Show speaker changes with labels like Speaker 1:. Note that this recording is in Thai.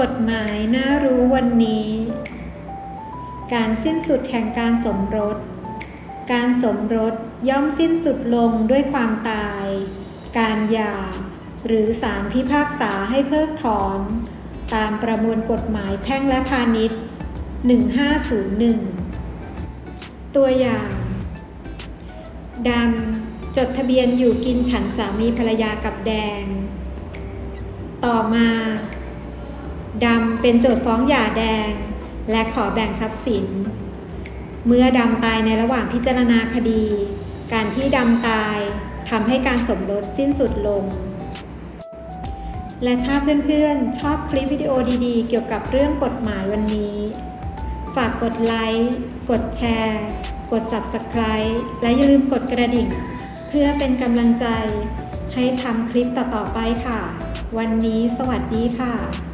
Speaker 1: กฎหมายน่ารู้วันนี้ การสิ้นสุดแห่งการสมรส การสมรสย่อมสิ้นสุดลงด้วยความตาย การหย่า หรือศาลพิพากษาให้เพิกถอน ตามประมวลกฎหมายแพ่งและพาณิชย์ 1501 ตัวอย่างดำจดทะเบียนอยู่กินฉันสามีภรรยากับแดง ต่อมา ดำเป็นโจทย์ฟ้องหย่าแดง และขอแบ่งทรัพย์สิน เมื่อดำตายในระหว่างพิจารณาคดี การที่ดำตายทำให้การสมรสสิ้นสุดลง และถ้าเพื่อนๆ ชอบคลิปวิดีโอดีๆ เกี่ยวกับเรื่องกฎหมายวันนี้ ฝากกดไลค์ กดแชร์ กด Subscribe และอย่าลืมกดกระดิ่ง เพื่อเป็นกำลังใจให้ทำคลิปต่อๆไปค่ะ วันนี้สวัสดีค่ะ